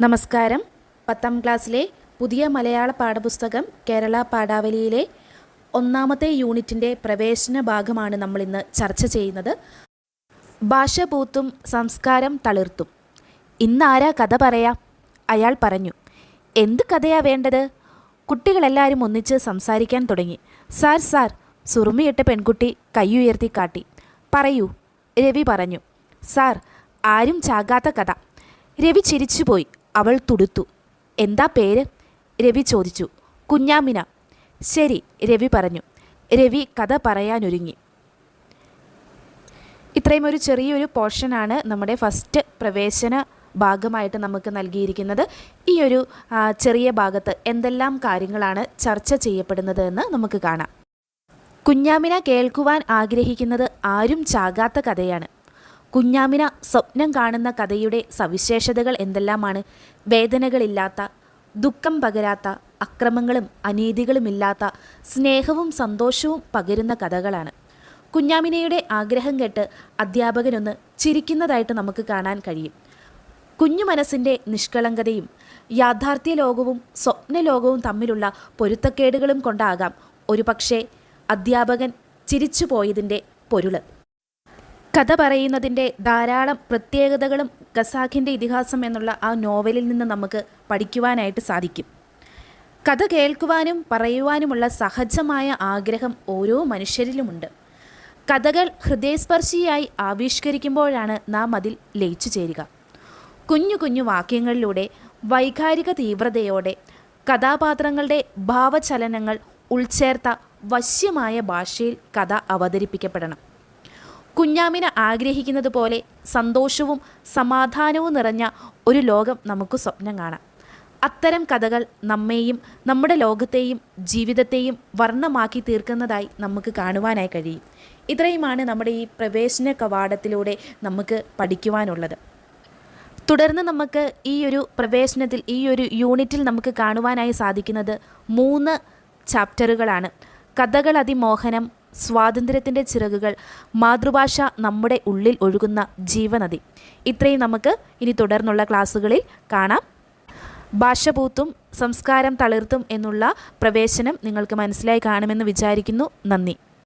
നമസ്കാരം. പത്താം ക്ലാസ്സിലെ പുതിയ മലയാള പാഠപുസ്തകം കേരള പാഠാവലിയിലെ ഒന്നാമത്തെ യൂണിറ്റിന്റെ പ്രവേശന ഭാഗമാണ് നമ്മൾ ഇന്ന് ചർച്ച ചെയ്യുന്നത്. ഭാഷ പൂത്തും സംസ്കാരം തളിർത്തും. ഇന്നാരാ കഥ പറയാ? അയാൾ പറഞ്ഞു. എന്ത് കഥയാ വേണ്ടത്? കുട്ടികളെല്ലാവരും ഒന്നിച്ച് സംസാരിക്കാൻ തുടങ്ങി. സാർ സാർ സുറുമിയിട്ട പെൺകുട്ടി കൈയുയർത്തി കാട്ടി. പറയൂ രവി പറഞ്ഞു. സാർ ആരും ചാകാത്ത കഥ. രവി ചിരിച്ചുപോയി. അവൾ തുടുത്തു. എന്താ പേര്? രവി ചോദിച്ചു. കുഞ്ഞാമിന. ശരി രവി പറഞ്ഞു. രവി കഥ പറയാനൊരുങ്ങി. ഇത്രയും ഒരു ചെറിയൊരു പോർഷനാണ് നമ്മുടെ ഫസ്റ്റ് പ്രവേശന ഭാഗമായിട്ട് നമുക്ക് നൽകിയിരിക്കുന്നത്. ഈ ഒരു ചെറിയ ഭാഗത്ത് എന്തെല്ലാം കാര്യങ്ങളാണ് ചർച്ച ചെയ്യപ്പെടുന്നത് എന്ന് നമുക്ക് കാണാം. കുഞ്ഞാമിന കേൾക്കുവാൻ ആഗ്രഹിക്കുന്നത് ആരും ചാകാത്ത കഥയാണ്. കുഞ്ഞാമിന സ്വപ്നം കാണുന്ന കഥയുടെ സവിശേഷതകൾ എന്തെല്ലാമാണ്? വേദനകളില്ലാത്ത ദുഃഖം പകരാത്ത അക്രമങ്ങളും അനീതികളുമില്ലാത്ത സ്നേഹവും സന്തോഷവും പകരുന്ന കഥകളാണ്. കുഞ്ഞാമിനയുടെ ആഗ്രഹം കേട്ട് അധ്യാപകനൊന്ന് ചിരിക്കുന്നതായിട്ട് നമുക്ക് കാണാൻ കഴിയും. കുഞ്ഞു മനസ്സിന്റെ നിഷ്കളങ്കതയും യാഥാർത്ഥ്യ ലോകവും സ്വപ്ന ലോകവും തമ്മിലുള്ള പൊരുത്തക്കേടുകളും കൊണ്ടാകാം ഒരുപക്ഷെ അധ്യാപകൻ ചിരിച്ചു പോയതിന്റെ പൊരുൾ. കഥ പറയുന്നതിന്റെ ധാരാളം പ്രത്യേകതകളും ഖസാഖിന്റെ ഇതിഹാസം എന്നുള്ള ആ നോവലിൽ നിന്ന് നമുക്ക് പഠിക്കുവാനായിട്ട് സാധിക്കും. കഥ കേൾക്കുവാനും പറയുവാനുമുള്ള സഹജമായ ആഗ്രഹം ഓരോ മനുഷ്യരിലുമുണ്ട്. കഥകൾ ഹൃദയസ്പർശിയായി ആവിഷ്കരിക്കുമ്പോഴാണ് നാം അതിൽ ലയിച്ചു ചേരുക. കുഞ്ഞു കുഞ്ഞു വാക്യങ്ങളിലൂടെ വൈകാരിക തീവ്രതയോടെ കഥാപാത്രങ്ങളുടെ ഭാവചലനങ്ങൾ ഉൾച്ചേർത്ത വശ്യമായ ഭാഷയിൽ കഥ അവതരിപ്പിക്കപ്പെടണം. കുഞ്ഞാമിന ആഗ്രഹിക്കുന്നത് പോലെ സന്തോഷവും സമാധാനവും നിറഞ്ഞ ഒരു ലോകം നമുക്ക് സ്വപ്നം കാണാം. അത്തരം കഥകൾ നമ്മെയും നമ്മുടെ ലോകത്തെയും ജീവിതത്തെയും വർണമാക്കി തീർക്കുന്നതായി നമുക്ക് കാണുവാനായി കഴിയും. ഇത്രയുമാണ് നമ്മുടെ ഈ പ്രവേശന കവാടത്തിലൂടെ നമുക്ക് പഠിക്കുവാനുള്ളത്. തുടർന്ന് നമുക്ക് ഈ ഒരു പ്രവേശനത്തിൽ ഈ ഒരു യൂണിറ്റിൽ നമുക്ക് കാണുവാനായി സാധിക്കുന്നത് മൂന്ന് ചാപ്റ്ററുകളാണ്. കഥകൾ അതിമോഹനം സ്വാതന്ത്ര്യത്തിന്റെ ചിറകുകൾ മാതൃഭാഷ നമ്മുടെ ഉള്ളിൽ ഒഴുകുന്ന ജീവനദി ഇത്രയും നമുക്ക് ഇനി തുടർന്നുള്ള ക്ലാസ്സുകളിൽ കാണാം. ഭാഷ പൂത്തും സംസ്കാരം തളിർത്തും എന്നുള്ള പ്രവേശനം നിങ്ങൾക്ക് മനസ്സിലായി കാണുമെന്ന് വിചാരിക്കുന്നു. നന്ദി.